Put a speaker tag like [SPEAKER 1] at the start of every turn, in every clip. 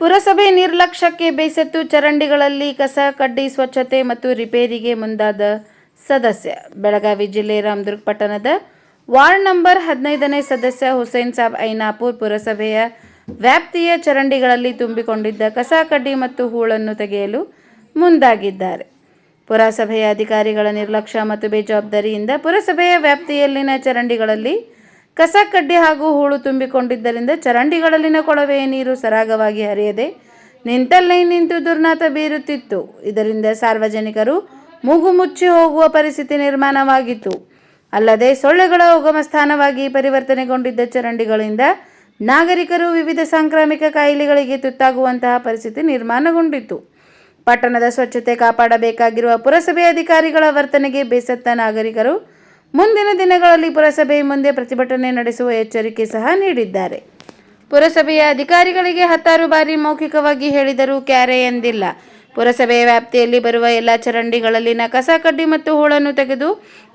[SPEAKER 1] ಪುರಸಭೆ ನಿರ್ಲಕ್ಷ್ಯಕ್ಕೆ ಬೇಸತ್ತು ಚರಂಡಿಗಳಲ್ಲಿ ಕಸ ಕಡ್ಡಿ ಸ್ವಚ್ಛತೆ ಮತ್ತು ರಿಪೇರಿಗೆ ಮುಂದಾದ ಸದಸ್ಯ. ಬೆಳಗಾವಿ ಜಿಲ್ಲೆ ರಾಮದುರ್ಗ ಪಟ್ಟಣದ ವಾರ್ಡ್ ನಂಬರ್ ಹದಿನೈದನೇ ಸದಸ್ಯ ಹುಸೇನ್ ಸಾಬ್ ಐನಾಪುರ್ ಪುರಸಭೆಯ ವ್ಯಾಪ್ತಿಯ ಚರಂಡಿಗಳಲ್ಲಿ ತುಂಬಿಕೊಂಡಿದ್ದ ಕಸ ಕಡ್ಡಿ ಮತ್ತು ಹೂಳನ್ನು ತೆಗೆಯಲು ಮುಂದಾಗಿದ್ದಾರೆ. ಪುರಸಭೆಯ ಅಧಿಕಾರಿಗಳ ನಿರ್ಲಕ್ಷ್ಯ ಮತ್ತು ಬೇಜವಾಬ್ದಾರಿಯಿಂದ ಪುರಸಭೆಯ ವ್ಯಾಪ್ತಿಯಲ್ಲಿನ ಚರಂಡಿಗಳಲ್ಲಿ ಕಸ ಕಡ್ಡಿ ಹಾಗೂ ಹೂಳು ತುಂಬಿಕೊಂಡಿದ್ದರಿಂದ ಚರಂಡಿಗಳಲ್ಲಿನ ಕೊಳವೆಯ ನೀರು ಸರಾಗವಾಗಿ ಹರಿಯದೆ ನಿಂತಲ್ಲೇ ನಿಂತು ದುರ್ನಾತ ಬೀರುತ್ತಿತ್ತು. ಇದರಿಂದ ಸಾರ್ವಜನಿಕರು ಮೂಗು ಮುಚ್ಚಿ ಹೋಗುವ ಪರಿಸ್ಥಿತಿ ನಿರ್ಮಾಣವಾಗಿತ್ತು. ಅಲ್ಲದೆ ಸೊಳ್ಳೆಗಳ ಉಗಮ ಸ್ಥಾನವಾಗಿ ಪರಿವರ್ತನೆಗೊಂಡಿದ್ದ ಚರಂಡಿಗಳಿಂದ ನಾಗರಿಕರು ವಿವಿಧ ಸಾಂಕ್ರಾಮಿಕ ಕಾಯಿಲೆಗಳಿಗೆ ತುತ್ತಾಗುವಂತಹ ಪರಿಸ್ಥಿತಿ ನಿರ್ಮಾಣಗೊಂಡಿತ್ತು. ಪಟ್ಟಣದ ಸ್ವಚ್ಛತೆ ಕಾಪಾಡಬೇಕಾಗಿರುವ ಪುರಸಭೆ ಅಧಿಕಾರಿಗಳ ವರ್ತನೆಗೆ ಬೇಸತ್ತ ನಾಗರಿಕರು ಮುಂದಿನ ದಿನಗಳಲ್ಲಿ ಪುರಸಭೆ ಮುಂದೆ ಪ್ರತಿಭಟನೆ ನಡೆಸುವ ಎಚ್ಚರಿಕೆ ಸಹ ನೀಡಿದ್ದಾರೆ. ಪುರಸಭೆಯ ಅಧಿಕಾರಿಗಳಿಗೆ ಹತ್ತಾರು ಬಾರಿ ಮೌಖಿಕವಾಗಿ ಹೇಳಿದರೂ ಕ್ಯಾರೆ ಎಂದಿಲ್ಲ. ಪುರಸಭೆ ವ್ಯಾಪ್ತಿಯಲ್ಲಿ ಬರುವ ಎಲ್ಲ ಚರಂಡಿಗಳಲ್ಲಿನ ಕಸ ಕಡ್ಡಿ ಮತ್ತು ಹೂಳನ್ನು ತೆಗೆದು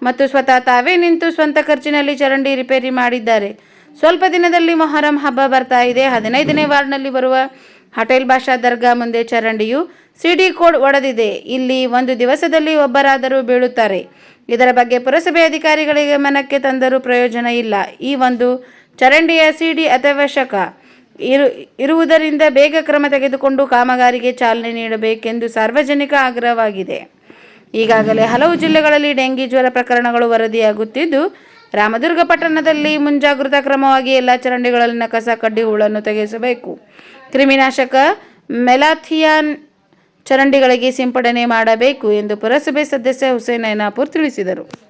[SPEAKER 1] ಮತ್ತು ಸ್ವತಃ ತಾವೇ ನಿಂತು ಸ್ವಂತ ಖರ್ಚಿನಲ್ಲಿ ಚರಂಡಿ ರಿಪೇರಿ ಮಾಡಿದ್ದಾರೆ. ಸ್ವಲ್ಪ ದಿನದಲ್ಲಿ ಮೊಹರಂ ಹಬ್ಬ ಬರ್ತಾ ಇದೆ. ಹದಿನೈದನೇ ವಾರ್ಡ್ನಲ್ಲಿ ಬರುವ ಹಟೇಲ್ ಭಾಷಾ ದರ್ಗಾ ಮುಂದೆ ಚರಂಡಿಯು ಸಿಡಿ ಕೋಡ್ ಒಡೆದಿದೆ. ಇಲ್ಲಿ ಒಂದು ದಿವಸದಲ್ಲಿ ಒಬ್ಬರಾದರೂ ಬೀಳುತ್ತಾರೆ. ಇದರ ಬಗ್ಗೆ ಪುರಸಭೆ ಅಧಿಕಾರಿಗಳಿಗೆ ಮನಕ್ಕೆ ತಂದರೂ ಪ್ರಯೋಜನ ಇಲ್ಲ. ಈ ಒಂದು ಚರಂಡಿಯ ಸಿಡಿ ಅತ್ಯವಶ್ಯಕ. ಇರು, ಇರುವುದರಿಂದ ಬೇಗ ಕ್ರಮ ತೆಗೆದುಕೊಂಡು ಕಾಮಗಾರಿಗೆ ಚಾಲನೆ ನೀಡಬೇಕೆಂದು ಸಾರ್ವಜನಿಕ ಆಗ್ರಹವಾಗಿದೆ. ಈಗಾಗಲೇ ಹಲವು ಜಿಲ್ಲೆಗಳಲ್ಲಿ ಡೆಂಗಿ ಜ್ವರ ಪ್ರಕರಣಗಳು ವರದಿಯಾಗುತ್ತಿದ್ದು, ರಾಮದುರ್ಗ ಪಟ್ಟಣದಲ್ಲಿ ಮುಂಜಾಗ್ರತಾ ಕ್ರಮವಾಗಿ ಎಲ್ಲ ಚರಂಡಿಗಳಲ್ಲಿನ ಕಸ ಕಡ್ಡಿ ಹೂಳನ್ನು ತೆಗೆಸಬೇಕು. ಕ್ರಿಮಿನಾಶಕ ಮೆಲಾಥಿಯಾನ್ ಚರಂಡಿಗಳಿಗೆ ಸಿಂಪಡಣೆ ಮಾಡಬೇಕು ಎಂದು ಪುರಸಭೆ ಸದಸ್ಯ ಹುಸೇನ್ ಐನಾಪುರ್ ತಿಳಿಸಿದರು.